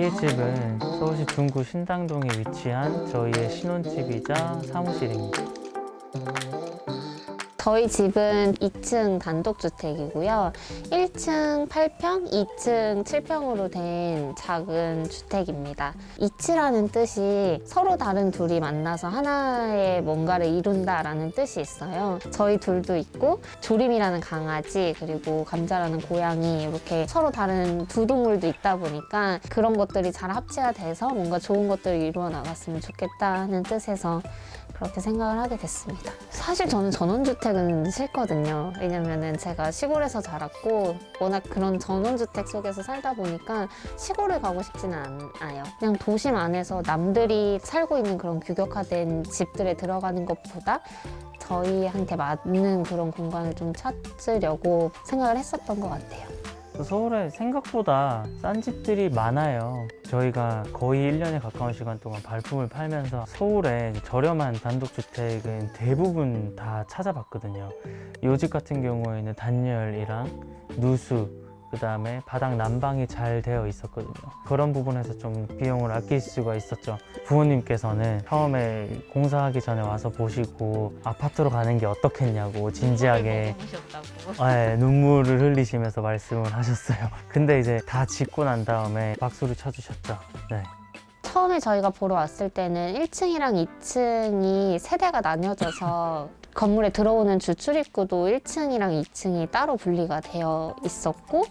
이 집은 서울시 중구 신당동에 위치한 저희의 신혼집이자 사무실입니다. 저희 집은 2층 단독주택이고요. 1층 8평, 2층 7평으로 된 작은 주택입니다. 이치라는 뜻이 서로 다른 둘이 만나서 하나의 뭔가를 이룬다라는 뜻이 있어요. 저희 둘도 있고 조림이라는 강아지 그리고 감자라는 고양이 이렇게 서로 다른 두 동물도 있다 보니까 그런 것들이 잘 합치가 돼서 뭔가 좋은 것들을 이루어 나갔으면 좋겠다는 뜻에서 그렇게 생각을 하게 됐습니다. 사실 저는 전원주택은 싫거든요. 왜냐면은 제가 시골에서 자랐고 워낙 그런 전원주택 속에서 살다 보니까 시골을 가고 싶지는 않아요. 그냥 도심 안에서 남들이 살고 있는 그런 규격화된 집들에 들어가는 것보다 저희한테 맞는 그런 공간을 좀 찾으려고 생각을 했었던 것 같아요. 서울에 생각보다 싼 집들이 많아요. 저희가 거의 1년에 가까운 시간 동안 발품을 팔면서 서울에 저렴한 단독주택은 대부분 다 찾아봤거든요. 이집 같은 경우에는 단열이랑 누수, 그 다음에 바닥 난방이 잘 되어 있었거든요. 그런 부분에서 좀 비용을 아낄 수가 있었죠. 부모님께서는 처음에 공사하기 전에 와서 보시고 아파트로 가는 게 어떻겠냐고 진지하게 네, 눈물을 흘리시면서 말씀을 하셨어요. 근데 이제 다 짓고 난 다음에 박수를 쳐주셨죠. 네. 처음에 저희가 보러 왔을 때는 1층이랑 2층이 세대가 나뉘어져서 건물에 들어오는 주 출입구도 1층이랑 2층이 따로 분리가 되어 있었고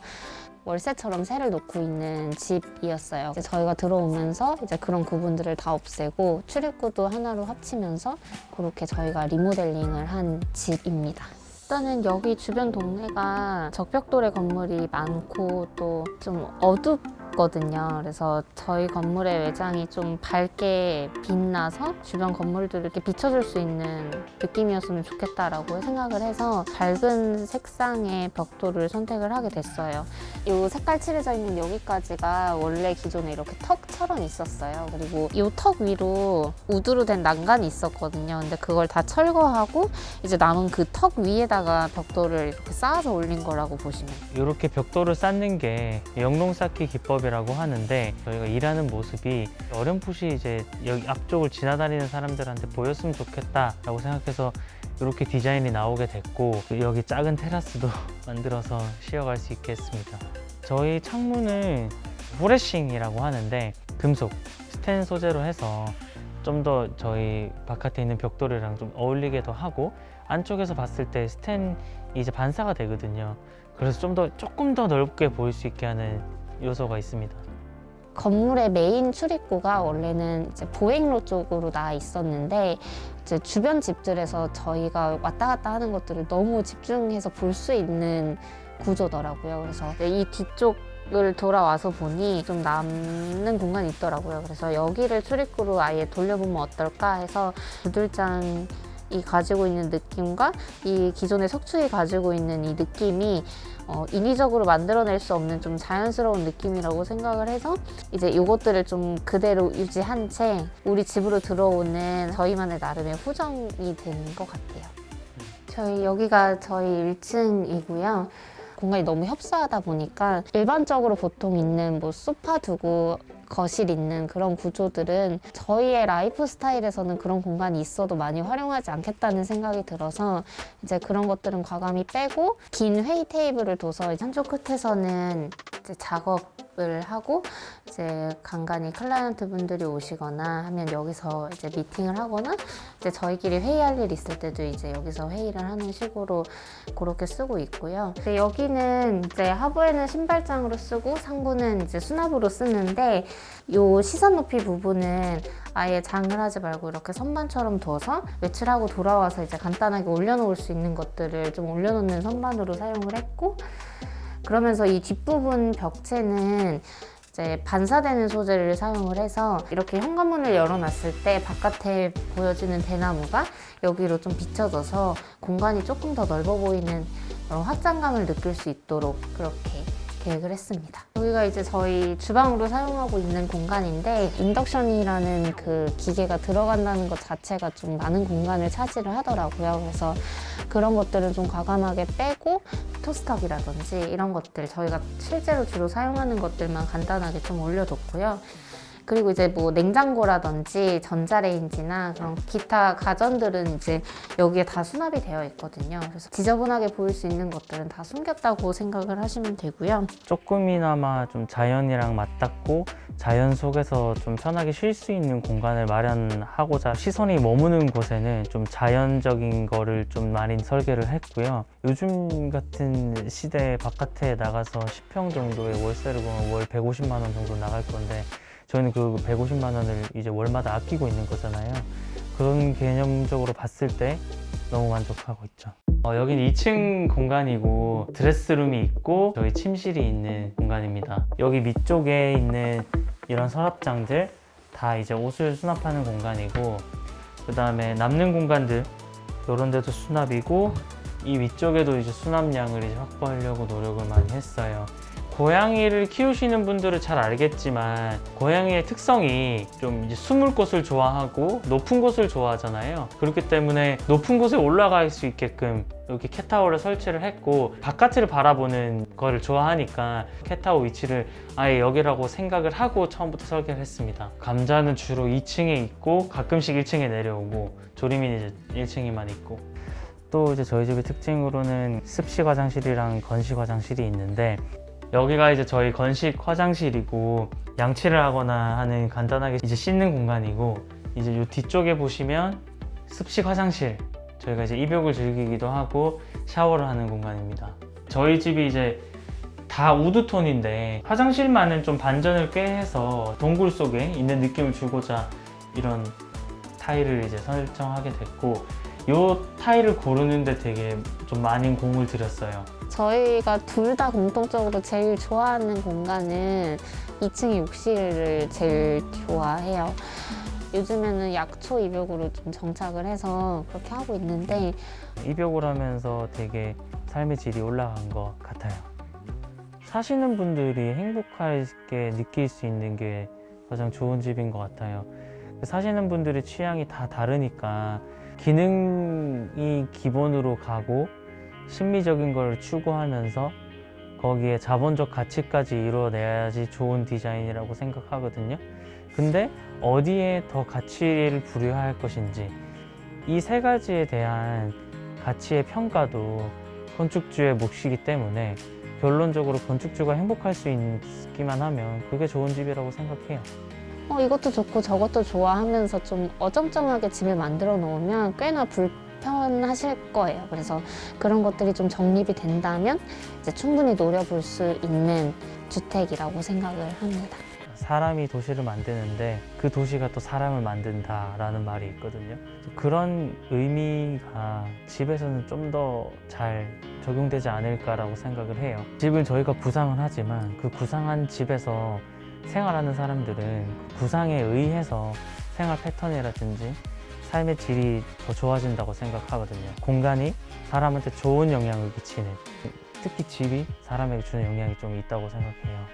월세처럼 세를 놓고 있는 집이었어요. 이제 저희가 들어오면서 이제 그런 구분들을 다 없애고 출입구도 하나로 합치면서 그렇게 저희가 리모델링을 한 집입니다. 일단은 여기 주변 동네가 적벽돌의 건물이 많고 또 좀 어둡 거든요. 그래서 저희 건물의 외장이 좀 밝게 빛나서 주변 건물들을 이렇게 비춰줄 수 있는 느낌이었으면 좋겠다라고 생각을 해서 밝은 색상의 벽돌을 선택을 하게 됐어요. 이 색깔 칠해져 있는 여기까지가 원래 기존에 이렇게 턱처럼 있었어요. 그리고 이 턱 위로 우드로 된 난간이 있었거든요. 근데 그걸 다 철거하고 이제 남은 그 턱 위에다가 벽돌을 이렇게 쌓아서 올린 거라고 보시면. 이렇게 벽돌을 쌓는 게 영농 쌓기 기법 이라고 하는데 저희가 일하는 모습이 어렴풋이 이제 여기 앞쪽을 지나다니는 사람들한테 보였으면 좋겠다라고 생각해서 이렇게 디자인이 나오게 됐고 여기 작은 테라스도 만들어서 쉬어갈 수 있게 했습니다. 저희 창문은 후레싱이라고 하는데 금속 스텐 소재로 해서 좀 더 저희 바깥에 있는 벽돌이랑 좀 어울리게도 하고 안쪽에서 봤을 때 스텐이 이제 반사가 되거든요. 그래서 좀 더 조금 더 넓게 보일 수 있게 하는 요소가 있습니다. 건물의 메인 출입구가 원래는 이제 보행로 쪽으로 나 있었는데 이제 주변 집들에서 저희가 왔다 갔다 하는 것들을 너무 집중해서 볼 수 있는 구조더라고요. 그래서 이 뒤쪽 을 돌아와서 보니 좀 남는 공간이 있더라고요. 그래서 여기를 출입구로 아예 돌려보면 어떨까 해서 구들장 이 가지고 있는 느낌과 이 기존의 석축이 가지고 있는 이 느낌이 어, 인위적으로 만들어낼 수 없는 좀 자연스러운 느낌이라고 생각을 해서 이제 이것들을 좀 그대로 유지한 채 우리 집으로 들어오는 저희만의 나름의 후정이 되는 것 같아요. 저희 여기가 저희 1층이고요. 공간이 너무 협소하다 보니까 일반적으로 보통 있는 뭐 소파 두고 거실 있는 그런 구조들은 저희의 라이프 스타일에서는 그런 공간이 있어도 많이 활용하지 않겠다는 생각이 들어서 이제 그런 것들은 과감히 빼고 긴 회의 테이블을 둬서 한쪽 끝에서는 이제 작업을 하고 이제 간간히 클라이언트 분들이 오시거나 하면 여기서 이제 미팅을 하거나 이제 저희끼리 회의할 일 있을 때도 이제 여기서 회의를 하는 식으로 그렇게 쓰고 있고요. 여기는 이제 하부에는 신발장으로 쓰고 상부는 이제 수납으로 쓰는데 요 시선 높이 부분은 아예 장을 하지 말고 이렇게 선반처럼 둬서 외출하고 돌아와서 이제 간단하게 올려놓을 수 있는 것들을 좀 올려놓는 선반으로 사용을 했고 그러면서 이 뒷부분 벽체는 이제 반사되는 소재를 사용을 해서 이렇게 현관문을 열어놨을 때 바깥에 보여지는 대나무가 여기로 좀 비춰져서 공간이 조금 더 넓어 보이는 그런 확장감을 느낄 수 있도록 그렇게 계획을 했습니다. 여기가 이제 저희 주방으로 사용하고 있는 공간인데 인덕션이라는 그 기계가 들어간다는 것 자체가 좀 많은 공간을 차지를 하더라고요. 그래서 그런 것들은 좀 과감하게 빼고 토스터기라든지 이런 것들 저희가 실제로 주로 사용하는 것들만 간단하게 좀 올려뒀고요. 그리고 이제 뭐 냉장고라든지 전자레인지나 그런 기타 가전들은 이제 여기에 다 수납이 되어 있거든요. 그래서 지저분하게 보일 수 있는 것들은 다 숨겼다고 생각을 하시면 되고요. 조금이나마 좀 자연이랑 맞닿고 자연 속에서 좀 편하게 쉴 수 있는 공간을 마련하고자 시선이 머무는 곳에는 좀 자연적인 거를 좀 많이 설계를 했고요. 요즘 같은 시대에 바깥에 나가서 10평 정도의 월세를 보면 월 150만 원 정도 나갈 건데 저희는 그 150만 원을 이제 월마다 아끼고 있는 거잖아요. 그런 개념적으로 봤을 때 너무 만족하고 있죠. 어, 여기는 2층 공간이고 드레스룸이 있고 저희 침실이 있는 공간입니다. 여기 밑쪽에 있는 이런 서랍장들 다 이제 옷을 수납하는 공간이고 그 다음에 남는 공간들 이런 데도 수납이고 이 위쪽에도 이제 수납량을 이제 확보하려고 노력을 많이 했어요. 고양이를 키우시는 분들은 잘 알겠지만 고양이의 특성이 좀 숨을 곳을 좋아하고 높은 곳을 좋아하잖아요. 그렇기 때문에 높은 곳에 올라갈 수 있게끔 이렇게 캣타워를 설치를 했고 바깥을 바라보는 거를 좋아하니까 캣타워 위치를 아예 여기라고 생각을 하고 처음부터 설계를 했습니다. 감자는 주로 2층에 있고 가끔씩 1층에 내려오고 조리미는 이제 1층에만 있고 또 이제 저희 집의 특징으로는 습식 화장실이랑 건식 화장실이 있는데 여기가 이제 저희 건식 화장실이고 양치를 하거나 하는 간단하게 이제 씻는 공간이고 이제 이 뒤쪽에 보시면 습식 화장실 저희가 이제 입욕을 즐기기도 하고 샤워를 하는 공간입니다. 저희 집이 이제 다 우드톤인데 화장실만은 좀 반전을 꽤 해서 동굴 속에 있는 느낌을 주고자 이런 타일을 이제 설정하게 됐고 이 타일을 고르는데 되게 좀 많은 공을 들였어요. 저희가 둘 다 공통적으로 제일 좋아하는 공간은 2층의 욕실을 제일 좋아해요. 요즘에는 약초 입욕으로 좀 정착을 해서 그렇게 하고 있는데 입욕을 하면서 되게 삶의 질이 올라간 것 같아요. 사시는 분들이 행복하게 느낄 수 있는 게 가장 좋은 집인 것 같아요. 사시는 분들의 취향이 다 다르니까 기능이 기본으로 가고 심미적인 걸 추구하면서 거기에 자본적 가치까지 이루어내야지 좋은 디자인이라고 생각하거든요. 근데 어디에 더 가치를 부여할 것인지 이 세 가지에 대한 가치의 평가도 건축주의 몫이기 때문에 결론적으로 건축주가 행복할 수 있기만 하면 그게 좋은 집이라고 생각해요. 어, 이것도 좋고 저것도 좋아하면서 좀 어정쩡하게 집을 만들어 놓으면 꽤나 불 편하실 거예요. 그래서 그런 것들이 좀 정립이 된다면 이제 충분히 노려볼 수 있는 주택이라고 생각을 합니다. 사람이 도시를 만드는데 그 도시가 또 사람을 만든다라는 말이 있거든요. 그런 의미가 집에서는 좀 더 잘 적용되지 않을까라고 생각을 해요. 집은 저희가 구상을 하지만 그 구상한 집에서 생활하는 사람들은 그 구상에 의해서 생활 패턴이라든지 삶의 질이 더 좋아진다고 생각하거든요. 공간이 사람한테 좋은 영향을 끼치는 특히 집이 사람에게 주는 영향이 좀 있다고 생각해요.